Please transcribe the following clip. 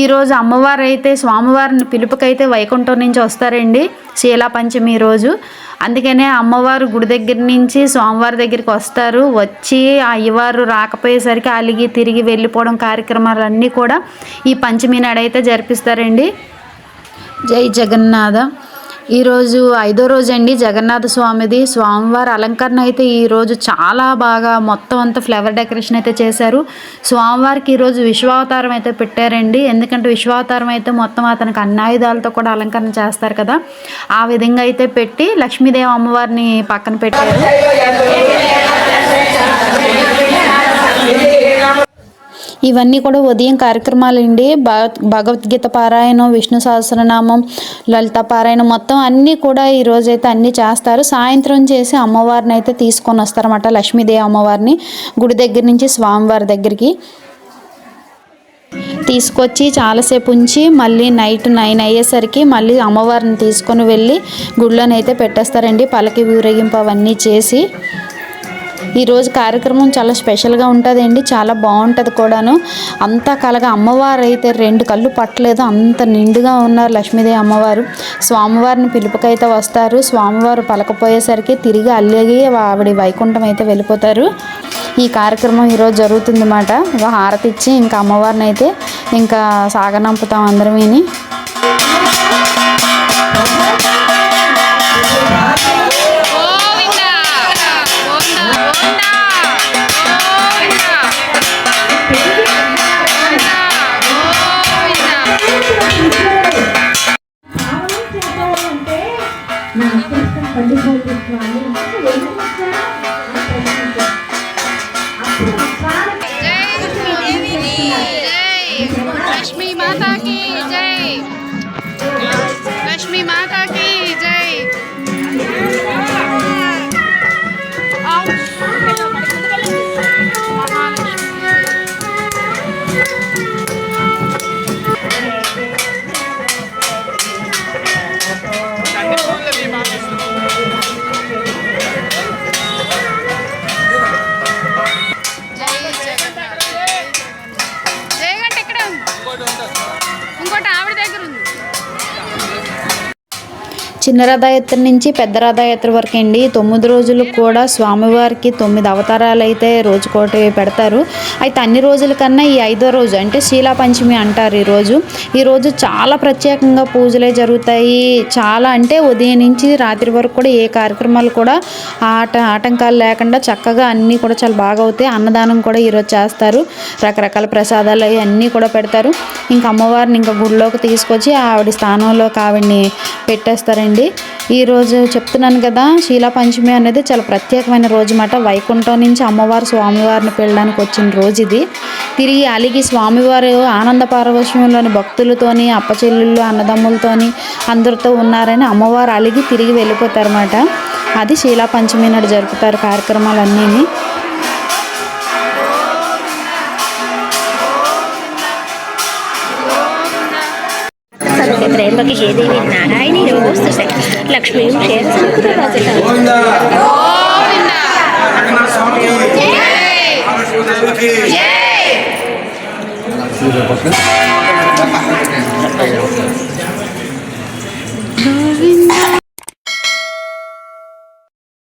ఈరోజు అమ్మవారు అయితే స్వామివారిని పిలుపుకైతే వైకుంఠం నుంచి వస్తారండి శీలా పంచమి రోజు. అందుకనే అమ్మవారు గుడి దగ్గర నుంచి స్వామివారి దగ్గరికి వస్తారు. వచ్చి ఆ అయ్యవారు రాకపోయేసరికి అలిగి తిరిగి వెళ్ళిపోవడం కార్యక్రమాలన్నీ కూడా ఈ పంచమి నాడైతే జరిపిస్తారండి. జై జగన్నాథ. ఈరోజు ఐదో రోజు అండి జగన్నాథ స్వామిది. స్వామివారి అలంకరణ అయితే ఈరోజు చాలా బాగా మొత్తం అంతా ఫ్లవర్ డెకరేషన్ అయితే చేశారు. స్వామివారికి ఈరోజు విశ్వావతారం అయితే పెట్టారండి. ఎందుకంటే విశ్వావతారం అయితే మొత్తం అతనికి అన్నాయుధాలతో కూడా అలంకరణ చేస్తారు కదా. ఆ విధంగా అయితే పెట్టి లక్ష్మీదేవి అమ్మవారిని పక్కన పెట్టారు. ఇవన్నీ కూడా ఉదయం కార్యక్రమాలండి. భగ భగవద్గీత పారాయణం విష్ణు సహస్రనామం లలిత పారాయణం మొత్తం అన్నీ కూడా ఈరోజైతే అన్నీ చేస్తారు. సాయంత్రం చేసి అమ్మవారిని అయితే తీసుకొని వస్తారన్నమాట లక్ష్మీదేవి అమ్మవారిని గుడి దగ్గర నుంచి స్వామివారి దగ్గరికి. తీసుకొచ్చి చాలాసేపు ఉంచి మళ్ళీ నైట్ నైన్ అయ్యేసరికి మళ్ళీ అమ్మవారిని తీసుకొని వెళ్ళి గుడిలోనైతే పెట్టేస్తారండి. పలకి ఊరేగింపు అవన్నీ చేసి ఈరోజు కార్యక్రమం చాలా స్పెషల్గా ఉంటుందండి. చాలా బాగుంటుంది కూడాను. అంతా కలగా అమ్మవారు అయితే రెండు కళ్ళు పట్టలేదు. అంత నిండుగా ఉన్నారు లక్ష్మీదేవి అమ్మవారు. స్వామివారిని పిలుపుకైతే వస్తారు. స్వామివారు పలకపోయేసరికి తిరిగి అల్లిగి ఆవిడ వైకుంఠం అయితే వెళ్ళిపోతారు. ఈ కార్యక్రమం ఈరోజు జరుగుతుందన్నమాట. హారతి ఇచ్చి ఇంకా అమ్మవారిని అయితే ఇంకా సాగనంపుతాం అందరం నా లక్ష్మీ పండిపోతున్నాను లక్ష్మీ మాతాకి. చిన్న రథయాత్ర నుంచి పెద్ద రథయాత్ర వరకు అండి. తొమ్మిది రోజులు కూడా స్వామివారికి తొమ్మిది అవతారాలు అయితే రోజుకోటి పెడతారు. అయితే అన్ని రోజుల కన్నా ఈ ఐదో రోజు అంటే శీలా పంచమి అంటారు ఈరోజు ఈరోజు చాలా ప్రత్యేకంగా పూజలే జరుగుతాయి. చాలా అంటే ఉదయం నుంచి రాత్రి వరకు కూడా ఏ కార్యక్రమాలు కూడా ఆట ఆటంకాలు లేకుండా చక్కగా అన్నీ కూడా చాలా బాగా అవుతాయి. అన్నదానం కూడా ఈరోజు చేస్తారు. రకరకాల ప్రసాదాలు అవి అన్నీ కూడా పెడతారు. ఇంకా అమ్మవారిని ఇంకా గుడిలోకి తీసుకొచ్చి ఆవిడ స్థానంలోకి ఆవిడని పెట్టేస్తారండి. ఈరోజు చెప్తున్నాను కదా శీలా పంచమి అనేది చాలా ప్రత్యేకమైన రోజు మాట. వైకుంఠం నుంచి అమ్మవారు స్వామివారిని పెళ్ళడానికి వచ్చిన రోజు ఇది. తిరిగి అలిగి స్వామివారు ఆనంద పారవశ్యంలోని భక్తులతోని అప్పచెల్లుళ్ళు అన్నదమ్ములతోని అందరితో ఉన్నారని అమ్మవారు అలిగి తిరిగి వెళ్ళిపోతారన్నమాట అది శీలా పంచమి నాడు జరుపుతారు కార్యక్రమాలన్నీ సత్య త్రయంబకి దేవి నారాయణి నమోస్తుతే లక్ష్మీ గోవింద. జై.